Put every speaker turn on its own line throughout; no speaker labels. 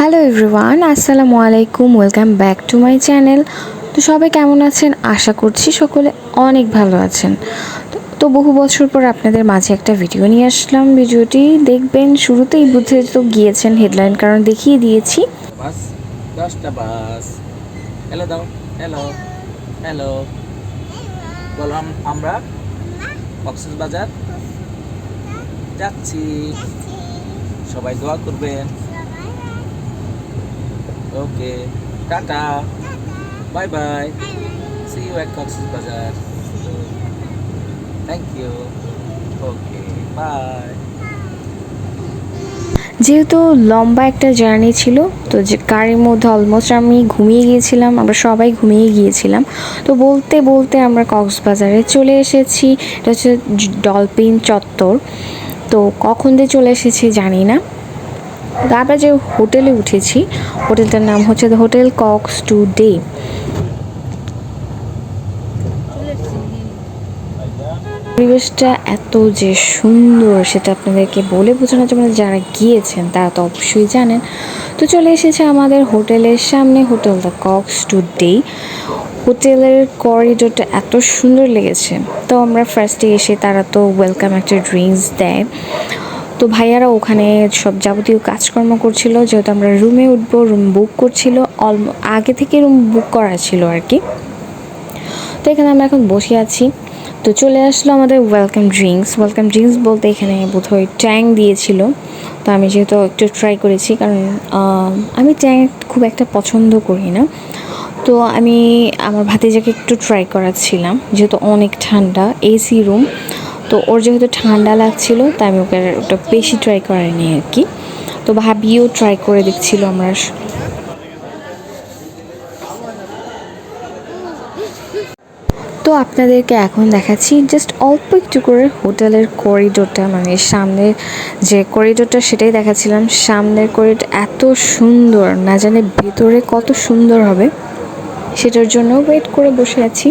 Hello everyone আসসালামু আলাইকুম welcome back to my channel তো সবাই কেমন আছেন? আশা করছি সকলে অনেক ভালো আছেন। তো- বহু বছর পর আপনাদের মাঝে একটা ভিডিও নিয়ে আসলাম। ভিডিওটি দেখবেন, শুরুতেই বুঝতে তো গিয়েছেন হেডলাইন কারণ দেখিয়ে দিয়েছি।
দশটা হ্যালো দাও হ্যালো হ্যালো বলো আমরা যাচ্ছি। সবাই দোয়া করবেন। Okay tata bye bye see you at bazaar thank you okay bye
যেহেতু লম্বা একটা জার্নি ছিল তো যে গাড়ির মধ্যে অলমোস্ট আমি ঘুমিয়ে গিয়েছিলাম আমরা সবাই ঘুমিয়ে গিয়েছিলাম। তো বলতে বলতে আমরা কক্সবাজারে চলে এসেছি এটা হচ্ছে ডলফিন চত্বর। তো কখন দিয়ে চলে এসেছি জানি না। আমরা যে হোটেলে উঠেছি, হোটেলটার নাম হচ্ছে the hotel Cox today পরিবেশটা এত যে সুন্দর, সেটা আপনাদেরকে বলে বোঝানো যাবে না যারা গিয়েছেন, তারা তো অবশ্যই জানেন। তো চলে এসেছে আমাদের হোটেলের সামনে hotel the Cox today হোটেলের করিডোরটা এত সুন্দর লেগেছে। তো আমরা ফার্স্টে এসে তারা তো ওয়েলকাম একটা ড্রিঙ্কস দেয়। তো ভাইয়ারা ওখানে সব যাবতীয় কাজকর্ম করছিল, যেহেতু আমরা রুমে উঠবো রুম বুক করছিল অল আগে থেকে রুম বুক করা ছিল আর কি। তো এখানে আমরা এখন বসে আছি। তো চলে আসলো আমাদের ওয়েলকাম ড্রিঙ্কস ওয়েলকাম ড্রিঙ্কস বলতে এখানে বোধহয় ট্যাং দিয়েছিল। তো আমি যেহেতু একটু ট্রাই করেছি, কারণ আমি ট্যাং খুব একটা পছন্দ করি না। তো আমি আমার ভাতিজাকে একটু ট্রাই করাচ্ছিলাম, যেহেতু অনেক ঠান্ডা এসি রুম তো ওর যেহেতু ঠান্ডা লাগছিল, তাই আমি ওকে ওটা বেশি ট্রাই করাইনি আর কি। তো ভাবিও ট্রাই করে দেখছিল আমরা তো আপনাদেরকে এখন দেখাচ্ছি জাস্ট অল্প একটু করে হোটেলের করিডোরটা মানে সামনের যে করিডোরটা সেটাই দেখাচ্ছিলাম। সামনের করিডোর এত সুন্দর, না জানে ভেতরে কত সুন্দর হবে। সেটার জন্য ওয়েট করে বসে আছি।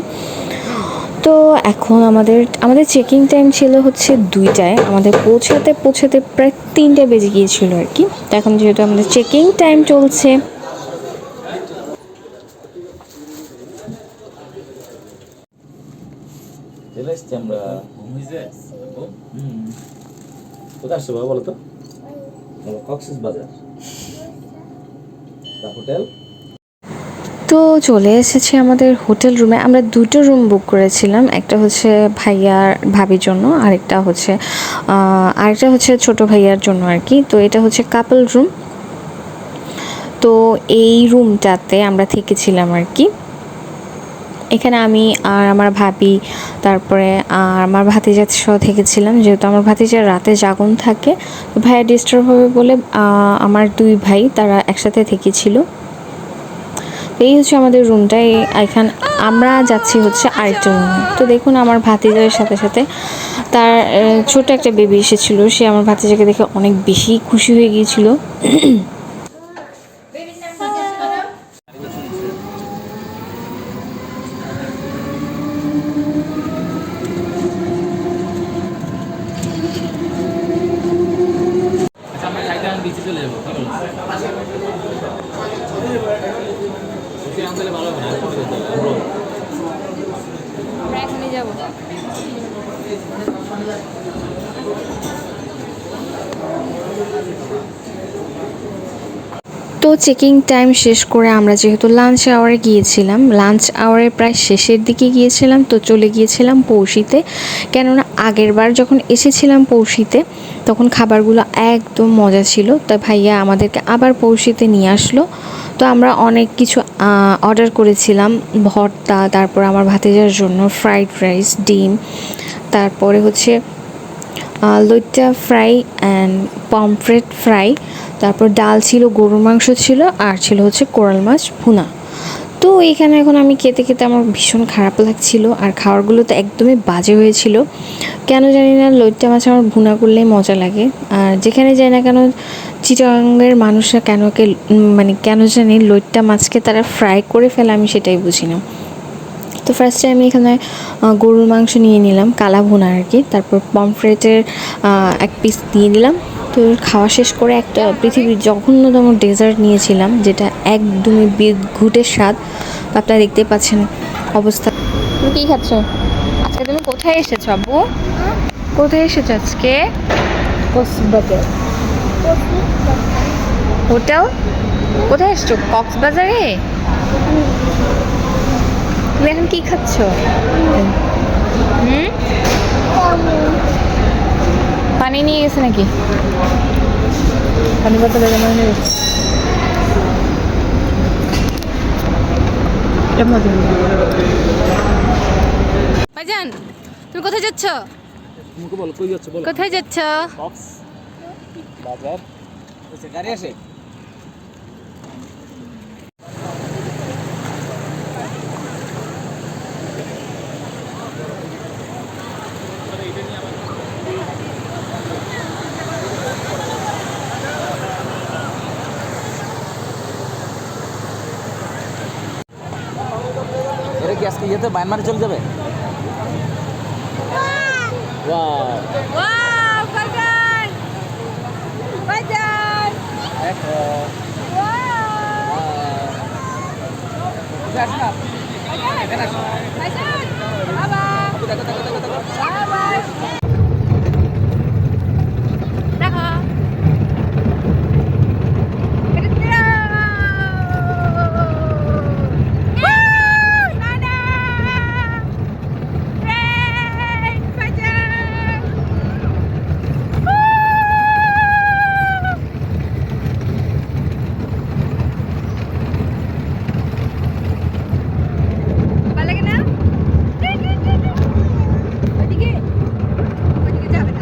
এখন আমাদের আমাদের চেকিং টাইম ছিল হচ্ছে দুইটায়। আমাদের পৌঁছাতে পৌঁছাতে প্রায় তিনটে বেজে গিয়েছিল আর কি। তো এখন যেহেতু আমাদের চেকিং টাইম চলছে।
চলে এসছি আমরা। কোথায় আসছো বাবা বলো তো? কক্সেস বাজার। হোটেল?
তো চলে এসেছি আমাদের হোটেল রুমে। আমরা দুটো রুম বুক করেছিলাম। একটা হচ্ছে ভাইয়ার ভাবির জন্য, আরেকটা হচ্ছে আরেকটা হচ্ছে ছোট ভাইয়ার জন্য আর কি। তো এটা হচ্ছে কাপল রুম তো এই রুমটাতে আমরা থেকেছিলাম আর কি। এখানে আমি আর আমার ভাবি, তারপরে আর আমার ভাতিজার সহ থেকেছিলাম। যেহেতু আমার ভাতিজার রাতে জাগন থাকে ভাইয়া ডিস্টার্ব হবে বলে আমার দুই ভাই তারা একসাথে থেকেছিল। এই হচ্ছে আমাদের রুমটা এই এখান আমরা যাচ্ছি হচ্ছে আরেকটা রুমে তো দেখুন আমার ভাতিজার সাথে সাথে তার ছোট একটা বেবি এসেছিল। সে আমার ভাতিজাকে দেখে অনেক বেশি খুশি হয়ে গিয়েছিল
আচ্ছা আমরা গাড়িতে আমি বিচে চলে যাব কি বলো বিচে নাম তাহলে ভালো হবে না আর পরে যেতে হবে, আমরা
আমরা এখনই যাব তো চেকিং টাইম শেষ করে আমরা যেহেতু লাঞ্চ আওয়ারে গিয়েছিলাম লাঞ্চ আওয়ারের প্রায় শেষের দিকে গিয়েছিলাম, তো চলে গিয়েছিলাম পৌষিতে। কেননা আগের বার যখন এসেছিলাম পৌষিতে, তখন খাবারগুলো একদম মজা ছিল। তাই ভাইয়া আমাদেরকে আবার পৌষিতে নিয়ে আসলো। তো আমরা অনেক কিছু অর্ডার করেছিলাম। ভর্তা, তারপর আমার ভাতিজার জন্য ফ্রাইড রাইস ডিম, তারপরে হচ্ছে loitta fry and pomfret fry তারপর ডাল ছিল, গরুর মাংস ছিল, আর ছিল হচ্ছে কোরাল মাছ ভুনা। তো এখানে এখন আমি খেতে খেতে আমার ভীষণ খারাপ লাগছিল, আর খাবারগুলো তো একদমই বাজে হয়েছিল। কেন জানি না, লইট্টা মাছ আমার ভুনা করলেই মজা লাগে। আর যেখানে যাই না কেন চিটাঙ্গের মানুষরা কেন মানে কেন জানি লইট্টা মাছকে তারা ফ্রাই করে ফেলে আমি সেটাই বুঝি না। তো ফার্স্টে আমি এখানে গরুর মাংস নিয়ে নিলাম কালা ভুনা আর কি। তারপর পমফ্রেটের এক পিস দিয়ে নিলাম তো খাওয়া শেষ করে একটা পৃথিবীর জঘন্যতম ডেজার্ট নিয়েছিলাম যেটা একদমই বিদ্ঘুটের স্বাদ। আপনারা দেখতেই পাচ্ছেন অবস্থা। তুমি কী খাচ্ছ? আজকে তুমি কোথায় এসেছ আব্বু? কোথায় এসেছ আজকে? হোটেল? কোথায় এসছো? কক্সবাজারে? কি খাচ্ছ? হুম? পানি নিয়ে গেছে নাকি? পানি বোতলে জমা নিয়ে গেছে।
ভাইজান তুমি কোথায় যাচ্ছ?
মুখে বলো কই যাচ্ছে বলো।
কোথায় যাচ্ছ?
বাজার। গাড়ি আসে এরা কি আজকে ইয়েতে বায়ানমারে চলে যাবে ওয়াও
ওয়াও ভাইজান ভাইজান
দেখো
ভাইজান বাবা বাবা দেখো ভালো লাগে না ওইদিকে ওইদিকে যাবে না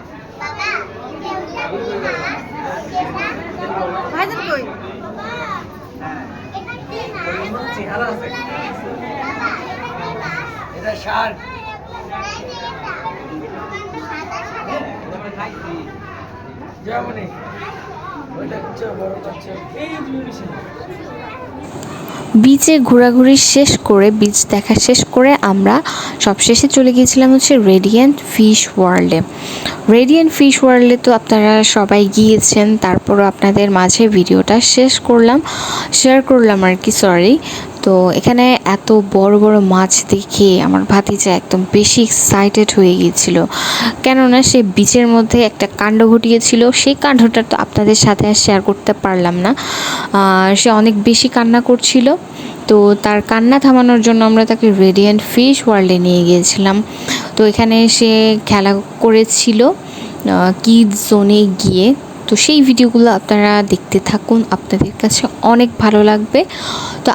ভাইজান কই?
এটা শার্ট। যেমনই ওইটা বড় এই
বিচে ঘোরাঘুরি শেষ করে বিচ দেখা শেষ করে আমরা সবশেষে চলে গিয়েছিলাম হচ্ছে রেডিয়েন্ট ফিশ ওয়ার্ল্ডে রেডিয়েন্ট ফিশ ওয়ার্ল্ডে তো আপনারা সবাই গিয়েছেন, তারপরও আপনাদের মাঝে ভিডিওটা শেষ করলাম শেয়ার করলাম আর কি সরি তো এখানে এত বড় বড় মাছ দেখে আমার ভাতিজা একদম বেশি এক্সাইটেড হয়ে গিয়েছিল। কেননা সে বিচের মধ্যে একটা কাণ্ড ঘটিয়েছিল, সেই কাণ্ডটা তো আপনাদের সাথে আর শেয়ার করতে পারলাম না। সে অনেক বেশি কান্না করছিল। তো তার কান্না থামানোর জন্য আমরা তাকে রেডিয়েন্ট ফিশ ওয়ার্ল্ডে নিয়ে গিয়েছিলাম। তো এখানে সে খেলা করেছিল কিড জোনে গিয়ে। তো সেই ভিডিওগুলো আপনারা দেখতে থাকুন। আপনাদের কাছে অনেক ভালো লাগবে। তো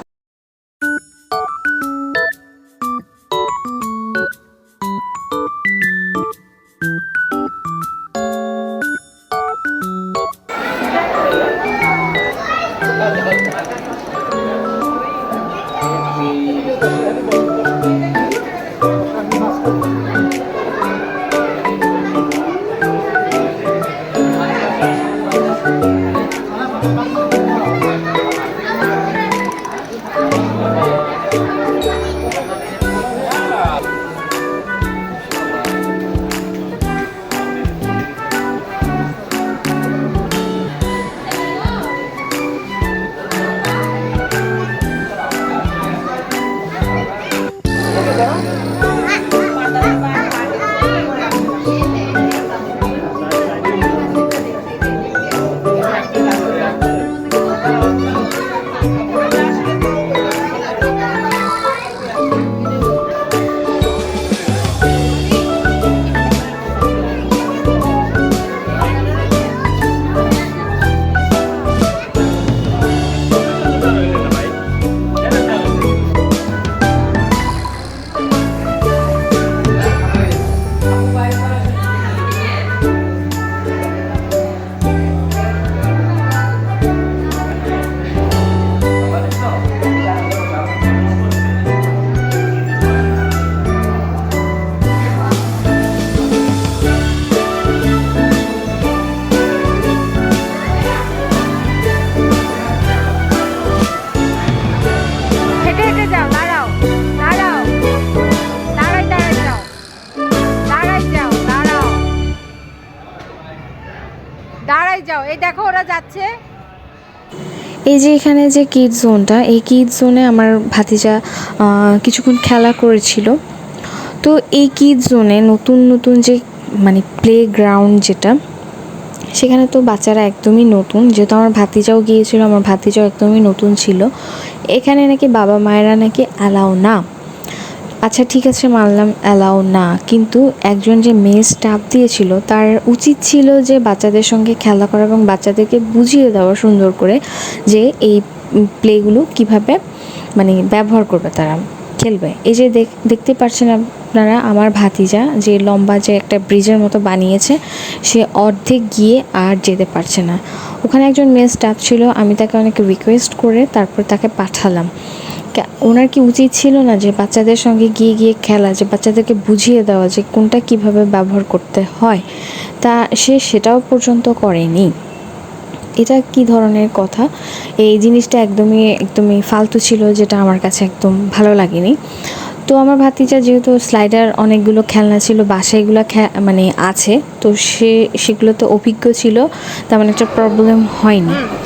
তাড়াতাড়ি যাও? এই দেখো ওরা যাচ্ছে।
এই যে এখানে যে কিড জোনটা এই কিড জোনে আমার ভাতিজা কিছুক্ষণ খেলা করেছিল। তো এই কিড জোনে নতুন নতুন যে মানে প্লে গ্রাউন্ড যেটা, সেখানে তো বাচ্চারা একদমই নতুন। যেহেতু আমার ভাতিজাও গিয়েছিল, আমার ভাতিজাও একদমই নতুন ছিল। এখানে নাকি বাবা মায়েরা নাকি অ্যালাও না। আচ্ছা ঠিক আছে, মানলাম অ্যালাও না। কিন্তু একজন যে মেয়ে স্টাফ দিয়েছিল, তার উচিত ছিল যে বাচ্চাদের সঙ্গে খেলা করা এবং বাচ্চাদেরকে বুঝিয়ে দেওয়া সুন্দর করে যে এই প্লেগুলো কীভাবে মানে ব্যবহার করবে তারা, খেলবে। এই যে দেখ- দেখতে পাচ্ছেন আপনারা, আমার ভাতিজা যে লম্বা যে একটা ব্রিজের মতো বানিয়েছে, সে অর্ধেক গিয়ে আর যেতে পারছে না। ওখানে একজন মেয়ে স্টাফ ছিল, আমি তাকে অনেক রিকোয়েস্ট করে তারপর তাকে পাঠালাম। ওনার কি উচিত ছিল না যে বাচ্চাদের সঙ্গে গিয়ে গিয়ে খেলা, যে বাচ্চাদেরকে বুঝিয়ে দেওয়া যে কোনটা কীভাবে ব্যবহার করতে হয়? তা সে সেটাও পর্যন্ত করেনি। এটা কি ধরনের কথা? এই জিনিসটা একদমই একদমই ফালতু ছিল যেটা আমার কাছে একদম ভালো লাগেনি। তো আমার ভাতিজা যেহেতু স্লাইডার অনেকগুলো খেলনা ছিল খে- মানে আছে, তো সে, সেগুলোতে অভিজ্ঞ ছিল তেমন একটা প্রবলেম হয়নি।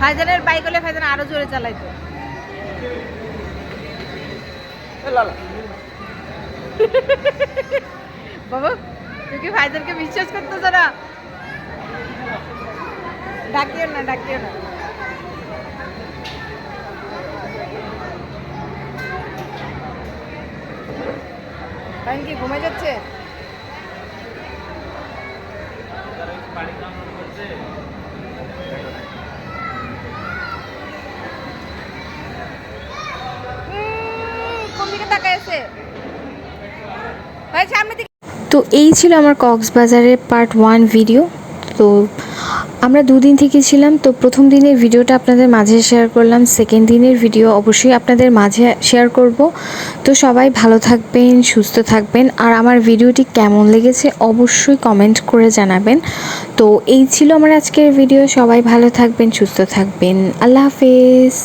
ফাইজানের বাইক হলে ফাইজান আরও জোরে চালাইতো। বাবা তুই কি ফাইজানকে বিশ্বাস করতেছ না? ডাকিও না ডাকিও না। ফাইন কি ঘুমাই যাচ্ছে? কোন দিকে তাকায় আছে? ভাই সামনে
তো এই ছিল আমার কক্সবাজারের পার্ট ওয়ান ভিডিও তো আমরা দুদিন থেকে ছিলাম, তো প্রথম দিনের ভিডিওটা আপনাদের মাঝে শেয়ার করলাম সেকেন্ড দিনের ভিডিও অবশ্যই আপনাদের মাঝে শেয়ার করব। তো সবাই ভালো থাকবেন, সুস্থ থাকবেন, আর আমার ভিডিওটি কেমন লেগেছে অবশ্যই কমেন্ট করে জানাবেন। তো এই ছিল আমার আজকের ভিডিও সবাই ভালো থাকবেন, সুস্থ থাকবেন। আল্লাহ হাফেজ।